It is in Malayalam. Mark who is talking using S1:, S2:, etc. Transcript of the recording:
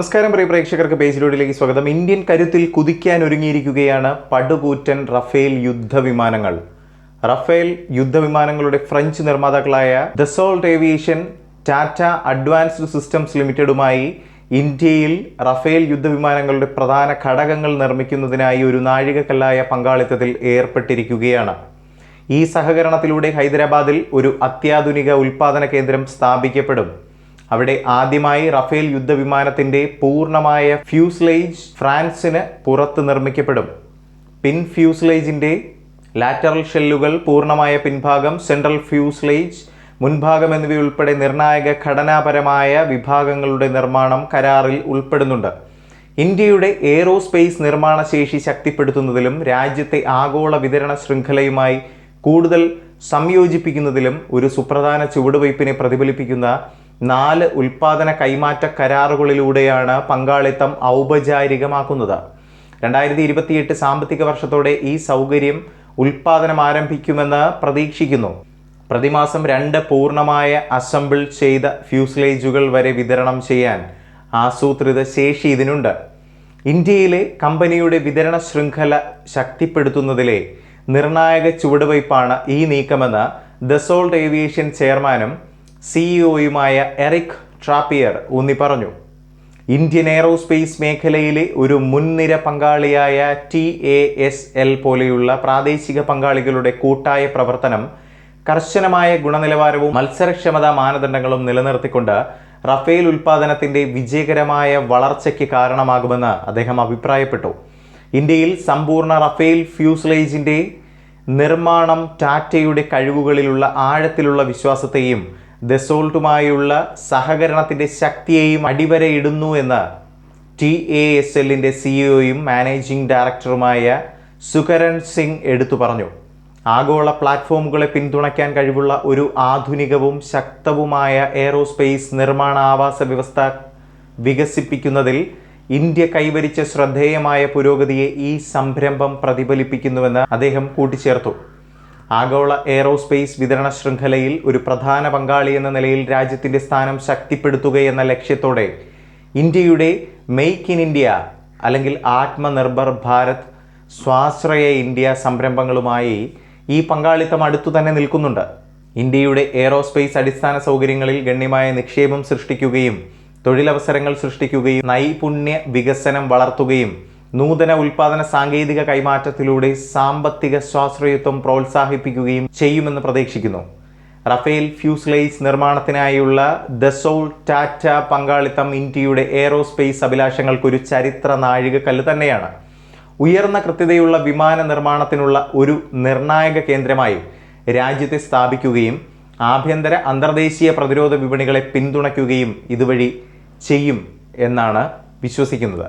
S1: നമസ്കാരം പ്രിയ പ്രേക്ഷകർക്ക് പേജ് പേജിലൂടെയിലേക്ക് സ്വാഗതം. ഇന്ത്യൻ കരുത്തിൽ കുതിക്കാൻ ഒരുങ്ങിയിരിക്കുകയാണ് പടുകൂറ്റൻ റഫേൽ യുദ്ധവിമാനങ്ങൾ. റഫേൽ യുദ്ധവിമാനങ്ങളുടെ French നിർമ്മാതാക്കളായ Dassault aviation Tata advanced systems ലിമിറ്റഡുമായി ഇന്ത്യയിൽ റഫേൽ യുദ്ധവിമാനങ്ങളുടെ പ്രധാന ഘടകങ്ങൾ നിർമ്മിക്കുന്നതിനായി ഒരു നാഴികക്കല്ലായ പങ്കാളിത്തത്തിൽ ഏർപ്പെട്ടിരിക്കുകയാണ്. ഈ സഹകരണത്തിലൂടെ ഹൈദരാബാദിൽ ഒരു അത്യാധുനിക ഉൽപാദന കേന്ദ്രം സ്ഥാപിക്കപ്പെടും. അവിടെ ആദ്യമായി റഫേൽ യുദ്ധവിമാനത്തിന്റെ പൂർണമായ ഫ്യൂസ്ലേജ് ഫ്രാൻസിന് പുറത്ത് നിർമ്മിക്കപ്പെടും. പിൻ ഫ്യൂസ്ലേജിന്റെ ലാറ്ററൽ ഷെല്ലുകൾ പൂർണമായ പിൻഭാഗം സെൻട്രൽ ഫ്യൂസ്ലേജ് മുൻഭാഗം എന്നിവയുൾപ്പെടെ നിർണായക ഘടനാപരമായ വിഭാഗങ്ങളുടെ നിർമ്മാണം കരാറിൽ ഉൾപ്പെടുന്നുണ്ട്. ഇന്ത്യയുടെ എയ്റോസ്പേസ് നിർമ്മാണ ശേഷി ശക്തിപ്പെടുത്തുന്നതിലും രാജ്യത്തെ ആഗോള വിതരണ ശൃംഖലയുമായി കൂടുതൽ സംയോജിപ്പിക്കുന്നതിലും ഒരു സുപ്രധാന ചുവടുവയ്പ്പിനെ പ്രതിഫലിപ്പിക്കുന്ന നാല് ഉൽപാദന കൈമാറ്റ കരാറുകളിലൂടെയാണ് പങ്കാളിത്തം ഔപചാരികമാക്കുന്നത്. രണ്ടായിരത്തി ഇരുപത്തിയെട്ട് സാമ്പത്തിക വർഷത്തോടെ ഈ സൗകര്യം ഉൽപാദനം ആരംഭിക്കുമെന്ന് പ്രതീക്ഷിക്കുന്നു. പ്രതിമാസം രണ്ട് പൂർണമായ അസംബിൾ ചെയ്ത ഫ്യൂസ്ലേജുകൾ വരെ വിതരണം ചെയ്യാൻ ആസൂത്രിത ശേഷി ഇതിനുണ്ട്. ഇന്ത്യയിലെ കമ്പനിയുടെ വിതരണ ശൃംഖല ശക്തിപ്പെടുത്തുന്നതിലെ നിർണായക ചുവടുവയ്പ്പാണ് ഈ നീക്കമെന്ന് ദസോൾട്ട് ഏവിയേഷൻ ചെയർമാനും സിഇഒയുമായ എറിക് ട്രാപ്പിയർ ഊന്നി പറഞ്ഞു. ഇന്ത്യൻ എയറോസ്പേസ് മേഖലയിലെ ഒരു മുൻനിര പങ്കാളിയായ ടി എ എസ് എൽ പോലെയുള്ള പ്രാദേശിക പങ്കാളികളുടെ കൂട്ടായ പ്രവർത്തനം കർശനമായ ഗുണനിലവാരവും മത്സരക്ഷമതാ മാനദണ്ഡങ്ങളും നിലനിർത്തിക്കൊണ്ട് റഫേൽ ഉൽപാദനത്തിന്റെ വിജയകരമായ വളർച്ചയ്ക്ക് കാരണമാകുമെന്ന് അദ്ദേഹം അഭിപ്രായപ്പെട്ടു. ഇന്ത്യയിൽ സമ്പൂർണ റഫേൽ ഫ്യൂസ്ലേജിന്റെ നിർമ്മാണം ടാറ്റയുടെ കഴിവുകളിലുള്ള ആഴത്തിലുള്ള വിശ്വാസത്തെയും ദസോൾട്ടുമായുള്ള സഹകരണത്തിന്റെ ശക്തിയെയും അടിവരയിടുന്നു എന്ന് ടി എ എസ് എല്ലിന്റെ സിഇഒയും മാനേജിംഗ് ഡയറക്ടറുമായ സുകരൺ സിംഗ് എടുത്തു പറഞ്ഞു. ആഗോള പ്ലാറ്റ്ഫോമുകളെ പിന്തുണയ്ക്കാൻ കഴിവുള്ള ഒരു ആധുനികവും ശക്തവുമായ എയറോസ്പേസ് നിർമ്മാണ ആവാസ വ്യവസ്ഥ വികസിപ്പിക്കുന്നതിൽ ഇന്ത്യ കൈവരിച്ച ശ്രദ്ധേയമായ പുരോഗതിയെ ഈ സംരംഭം പ്രതിഫലിപ്പിക്കുന്നുവെന്ന് അദ്ദേഹം കൂട്ടിച്ചേർത്തു. ആഗോള എയറോസ്പേസ് വിതരണ ശൃംഖലയിൽ ഒരു പ്രധാന പങ്കാളി എന്ന നിലയിൽ രാജ്യത്തിന്റെ സ്ഥാനം ശക്തിപ്പെടുത്തുകയെന്ന ലക്ഷ്യത്തോടെ ഇന്ത്യയുടെ മെയ്ക്ക് ഇൻ ഇന്ത്യ അല്ലെങ്കിൽ ആത്മനിർഭർ ഭാരത് സ്വാശ്രയ ഇന്ത്യ സംരംഭങ്ങളുമായി ഈ പങ്കാളിത്തം അടുത്തു തന്നെ നിൽക്കുന്നുണ്ട്. ഇന്ത്യയുടെ എയറോസ്പേസ് അടിസ്ഥാന സൗകര്യങ്ങളിൽ ഗണ്യമായ നിക്ഷേപം സൃഷ്ടിക്കുകയും തൊഴിലവസരങ്ങൾ സൃഷ്ടിക്കുകയും നൈപുണ്യ വികസനം വളർത്തുകയും നൂതന ഉൽപാദന സാങ്കേതിക കൈമാറ്റത്തിലൂടെ സാമ്പത്തിക സ്വാശ്രയത്വം പ്രോത്സാഹിപ്പിക്കുകയും ചെയ്യുമെന്ന് പ്രതീക്ഷിക്കുന്നു. റഫേൽ ഫ്യൂസ്ലേസ് നിർമ്മാണത്തിനായുള്ള ദസോൾ ടാറ്റ പങ്കാളിത്തം ഇന്ത്യയുടെ എയറോസ്പേസ് അഭിലാഷങ്ങൾക്കൊരു ചരിത്ര നാഴികക്കല്ല് തന്നെയാണ്. ഉയർന്ന കൃത്യതയുള്ള വിമാന നിർമ്മാണത്തിനുള്ള ഒരു നിർണായക കേന്ദ്രമായി രാജ്യത്തെ സ്ഥാപിക്കുകയും ആഭ്യന്തര അന്തർദേശീയ പ്രതിരോധ വിപണികളെ പിന്തുണയ്ക്കുകയും ഇതുവഴി ചെയ്യും എന്നാണ് വിശ്വസിക്കുന്നത്.